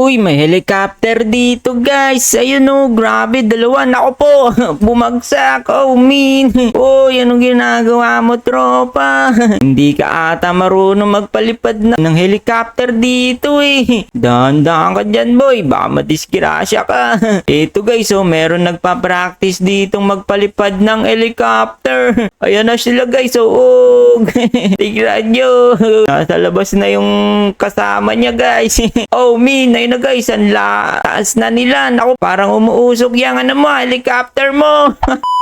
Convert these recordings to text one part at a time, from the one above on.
Uy, may helicopter dito guys. Ayun oh, grabe, dalawa. Nako po, bumagsak. Oh, min. Uy, anong ginagawa mo, tropa? Hindi ka ata marunong magpalipad na ng helicopter dito eh. Dahan-dahan ka dyan, boy. Baka madiskirasya ka. Ito guys, oh, meron nagpa-practice ditong magpalipad ng helicopter. Ayan na sila guys, oh. Tignan nyo. Nasa labas na yung kasama niya guys. oh, min, ayun na guys, ang la taas na nila. Naku, parang umuusok yung ano mo, helicopter mo.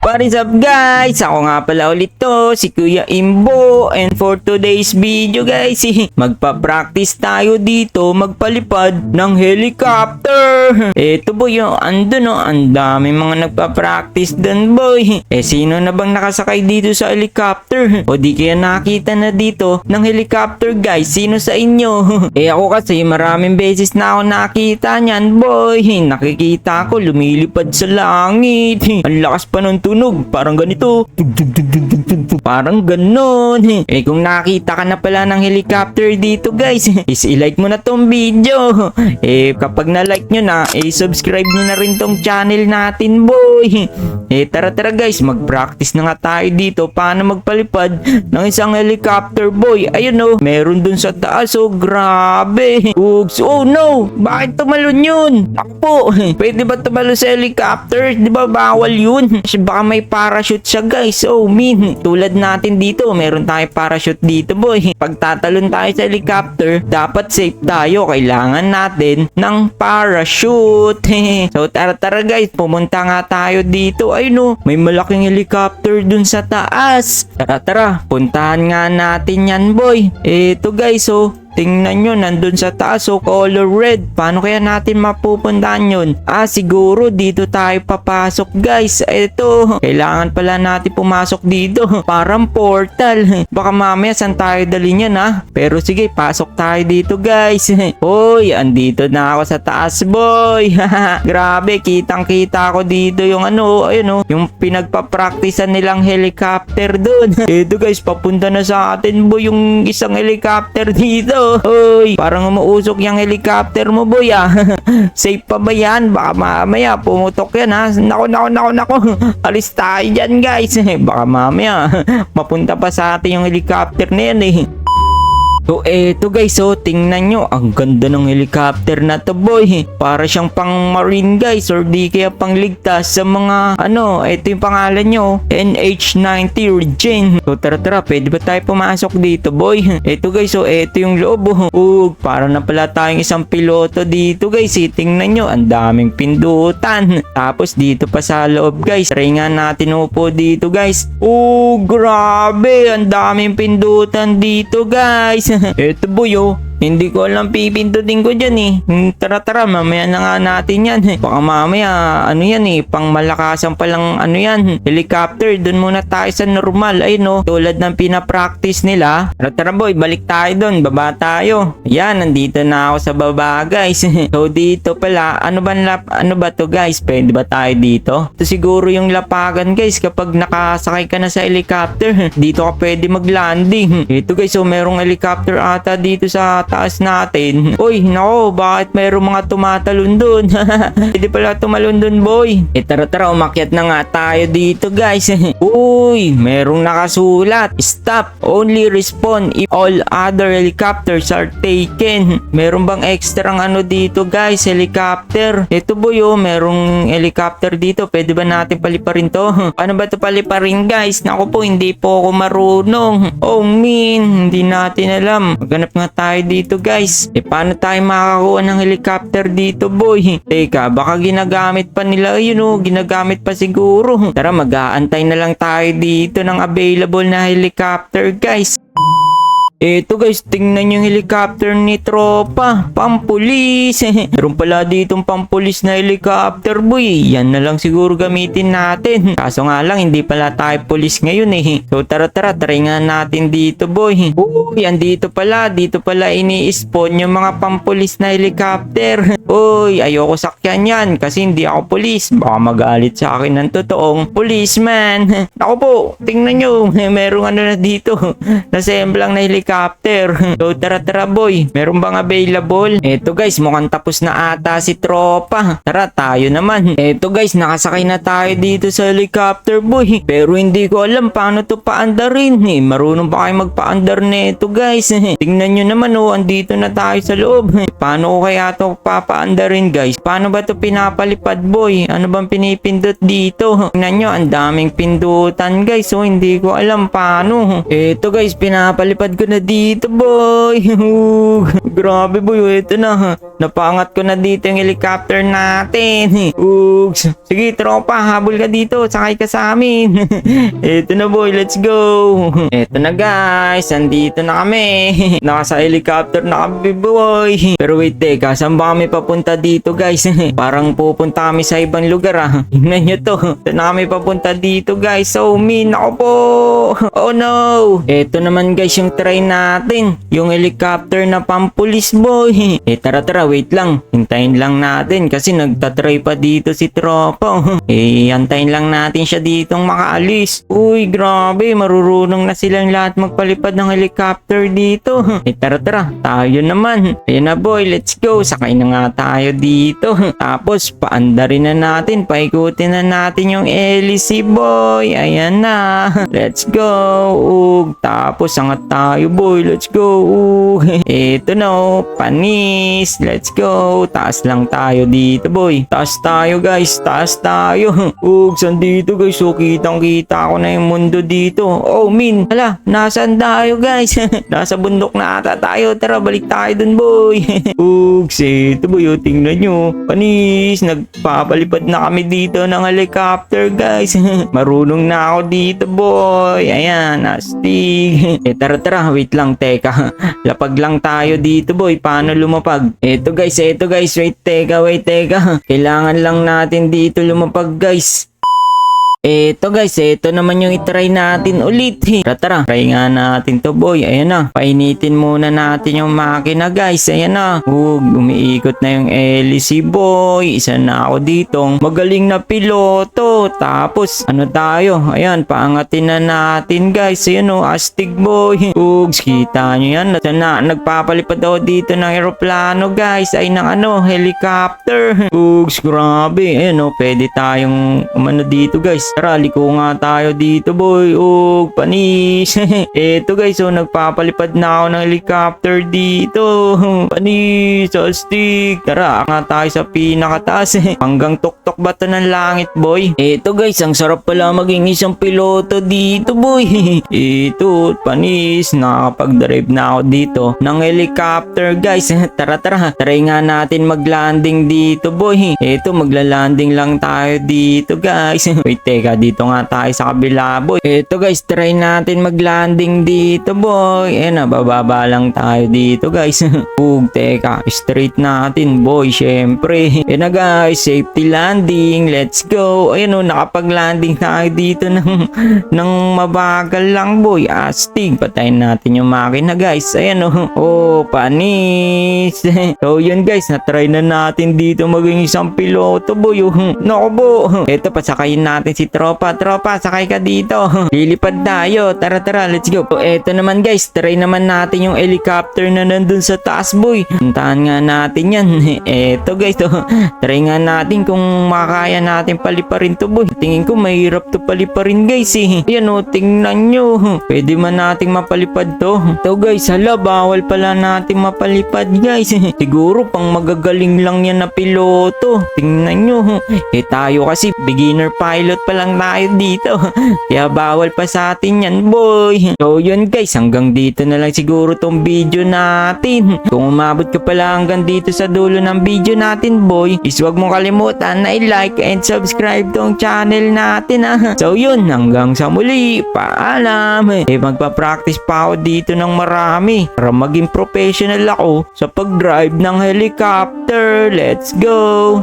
What is up guys? Ako nga pala ulit to, si Kuya Imbo and for today's video guys, magpa-practice tayo dito magpalipad ng helicopter. Eto boy, oh, ando no, ang dami mga nagpa-practice dun boy. Eh sino na bang nakasakay dito sa helicopter? O di kaya nakita na dito ng helicopter guys, sino sa inyo? eh ako kasi maraming beses na ako nakita niyan boy. Nakikita ko lumilipad sa langit. Ang lakas pa ng tunog, parang ganito. Tug, tug, tug, tug, tug. Parang ganon. Eh kung nakita ka na pala ng helicopter dito guys, is i-like mo na tong video. Eh kapag na-like nyo na, eh subscribe nyo na rin tong channel natin boy. Eh tara tara guys, mag-practice na nga tayo dito paano magpalipad ng isang helicopter boy. Ayun oh, meron dun sa taas oh, grabe. Oops, oh no, bakit tumalon yun? Ako pwede ba tumalo sa helicopter? Di ba bawal yun? Baka may parachute siya guys. Oh min, tulad natin dito, meron tayong parachute dito boy. Pag tatalon tayo sa helicopter, dapat safe tayo. Kailangan natin ng parachute. so tara tara guys, pumunta nga tayo dito. Ayun oh, may malaking helicopter dun sa taas. Tara tara, puntahan nga natin yan boy. Eto guys oh, Tingnan nyo, nandun sa taas, so color red. Paano kaya natin mapupuntahan yun? Ah, siguro dito tayo papasok, guys. Ito, kailangan pala natin pumasok dito. Parang portal. Baka mamaya saan tayo dalhin yan, ha? Pero sige, pasok tayo dito, guys. Hoy, andito na ako sa taas, boy. Grabe, kitang-kita ko dito yung ano, ayun oh, yung pinagpa-practicean nilang helicopter doon. Ito, guys, papunta na sa atin, boy, yung isang helicopter dito. Uy, parang umuusok yung helicopter mo, boy, ah. Safe pa ba yan? Baka mamaya pumutok yan, ha? Nako, nako, nako, nako. Alis tayo dyan, guys. Baka mamaya mapunta pa sa atin yung helicopter na yan, eh. So eto guys, so tingnan nyo, ang ganda ng helicopter na to boy. Para siyang pang marine guys or di kaya pang ligtas sa mga ano, eto yung pangalan nyo, NH90 Regen. So tara tara, pwede ba tayo pumasok dito boy? Eto guys, so eto yung loob. oh. Ug, para na pala tayong isang piloto dito guys. Eh, tingnan nyo, ang daming pindutan. Tapos dito pa sa loob guys, try natin upo dito guys. Oh, grabe, ang daming pindutan dito guys. Eto boy oh. Hindi ko alam pipindutin ko dyan eh. Hmm, Tara tara, mamaya na nga natin yan. eh. Baka mamaya, ano yan eh, pang malakasan palang ano yan. Helicopter, dun muna tayo sa normal. Ay no, tulad ng pinapractice nila. Tara tara boy, balik tayo dun, baba tayo. Yan, nandito na ako sa baba guys. so dito pala, ano ba, ano ba to guys? Pwede ba tayo dito? Ito siguro yung lapagan guys kapag nakasakay ka na sa helicopter. Dito ka pwede mag-landing. Ito guys, so merong helicopter ata dito sa taas natin. Uy, nako, bakit mayroong mga tumatalon dun? Pwede pala tumalon dun, boy. Eh, tara tara, umakyat na nga tayo dito, guys. Uy, merong nakasulat. Stop, only respond if all other helicopters are taken. Meron bang extra ano dito, guys? Helicopter. Ito, boy, oh, merong helicopter dito. Pwede ba natin paliparin to? Ano ba to paliparin, guys? Naku po, hindi po ako marunong. Oh, min, hindi natin alam. Maghanap nga tayo dito, guys. Eh, paano tayo makakakuha ng helicopter dito, boy? Teka, baka ginagamit pa nila. Ayun, oh, ginagamit pa siguro. Tara, mag-aantay na lang tayo dito ng available na helicopter, guys. Eto guys, tingnan yung helicopter ni Tropa. Pampulis. Meron pala ditong pampulis na helicopter boy. Yan na lang siguro gamitin natin. Kaso nga lang, hindi pala tayo pulis ngayon eh. So tara tara, try nga natin dito boy. Uy, andito pala. Dito pala ini-spawn yung mga pampulis na helicopter. Uy, ayoko sakyan yan kasi hindi ako pulis. Baka magalit sa akin ng totoong policeman. Ako po, tingnan nyo. Merong ano na dito. Nasemblang na helicopter helicopter. so tara tara boy, meron bang available? Eto guys, mukhang tapos na ata si tropa. Tara tayo naman. Eto guys, nakasakay na tayo dito sa helicopter boy. Pero hindi ko alam paano to paandarin. Eh, marunong ba kayo magpaandar nito guys? Tingnan nyo naman oh, andito na tayo sa loob. Paano ko kaya to papaandarin guys? Paano ba to pinapalipad boy? Ano bang pinipindot dito? Tingnan nyo, ang daming pindutan guys. So hindi ko alam paano. Eto guys, pinapalipad ko na dito boy. Grabe boy, eto na. Napangat ko na dito yung helicopter natin. Ugs. Sige tropa, habol ka dito. Sakay ka sa amin. eto na boy, let's go. Eto na guys, andito na kami. Nasa helicopter na kami boy. Pero wait teka, saan ba kami papunta dito guys? Parang pupunta kami sa ibang lugar ah. Tingnan nyo to. Na kami papunta dito guys? So mean ako po. Oh no. Eto naman guys yung try natin. Yung helicopter na pampulis boy. Eh tara tara wait lang. Hintayin lang natin kasi nagtatry pa dito si tropa. eh antayin lang natin siya ditong makaalis. Uy grabe marurunong na silang lahat magpalipad ng helicopter dito. eh tara tara tayo naman. Ayan na boy let's go. Sakay na nga tayo dito. Tapos paandarin na natin. Paikutin na natin yung LC boy. Ayan na. Let's go. Tapos angat tayo boy. Let's go. Ito na oh. Panis. Let's go. Taas lang tayo dito boy. Taas tayo guys. Taas tayo. Ug. Sandito guys. So kitang kita ko na yung mundo dito. Oh min. Hala. Nasaan tayo guys? Nasa bundok na ata tayo. Tara balik tayo dun boy. Ug. Ito boy. Oh, tingnan nyo. Panis. Nagpapalipad na kami dito ng helicopter guys. Marunong na ako dito boy. Ayan. Astig. eh tara tara. Wait lang. Teka. Lapag lang tayo dito boy. Paano lumapag? Eto guys. Eto guys. Wait. Teka. Wait. Teka. Kailangan lang natin dito lumapag guys. Eto guys, eto naman yung itry natin ulit. Tara tara, try nga natin to boy. Ayan na, painitin muna natin yung makina guys. Ayan na, Hug, umiikot na yung LC boy. Isa na ako ditong magaling na piloto. Tapos, ano tayo? Ayan, paangatin na natin guys. Ayan o, astig boy. Hug, kita nyo yan. Sana, nagpapalipad ako dito ng aeroplano guys. Ay ng ano, helicopter. Ugs, grabe. Ayan o, pwede tayong umano dito guys. Tara, liko nga tayo dito boy. Ug, panis. Eto guys, so nagpapalipad na ako ng helicopter dito. Panis, astig. Tara, nga tayo sa pinakataas. Hanggang tuktok ba to ng langit boy? Eto guys, ang sarap pala maging isang piloto dito boy. Ito, panis. Nakakapag-drive na ako dito ng helicopter guys. Tara, tara. Try nga natin mag-landing dito boy. Eto, magla-landing lang tayo dito guys. Wait, teka, dito nga tayo sa kabila boy. Eto guys, try natin mag-landing dito boy. Eh na, bababa lang tayo dito guys. Hug, teka, straight natin boy, syempre. Eh na guys, safety landing, let's go. Ayan o, nakapag-landing tayo dito ng, ng mabagal lang boy. Astig, patayin natin yung makina guys. Ayan o, oh, panis. so yun guys, na-try na natin dito maging isang piloto boy. Oh. Nako po. Eto, pasakayin natin si Tropa. Tropa, sakay ka dito. Lilipad tayo. Tara, tara, let's go. So, eto naman guys, try naman natin yung helicopter na nandun sa taas boy. Puntahan nga natin yan. Eto guys, to. try nga natin kung makakaya natin paliparin to boy. Tingin ko mahirap to paliparin guys eh. Yan o, tingnan nyo. Pwede man nating mapalipad to. To guys, hala, bawal pala nating mapalipad guys. Siguro pang magagaling lang yan na piloto. Tingnan nyo. Eh tayo kasi beginner pilot pa lang tayo dito. Kaya bawal pa sa atin yan boy. So yun guys, hanggang dito na lang siguro tong video natin. Kung umabot ka pala hanggang dito sa dulo ng video natin boy, is huwag mong kalimutan na i-like and subscribe tong channel natin ah. So yun, hanggang sa muli, paalam. Eh magpa-practice pa ako dito ng marami para maging professional ako sa pag-drive ng helicopter. Let's go!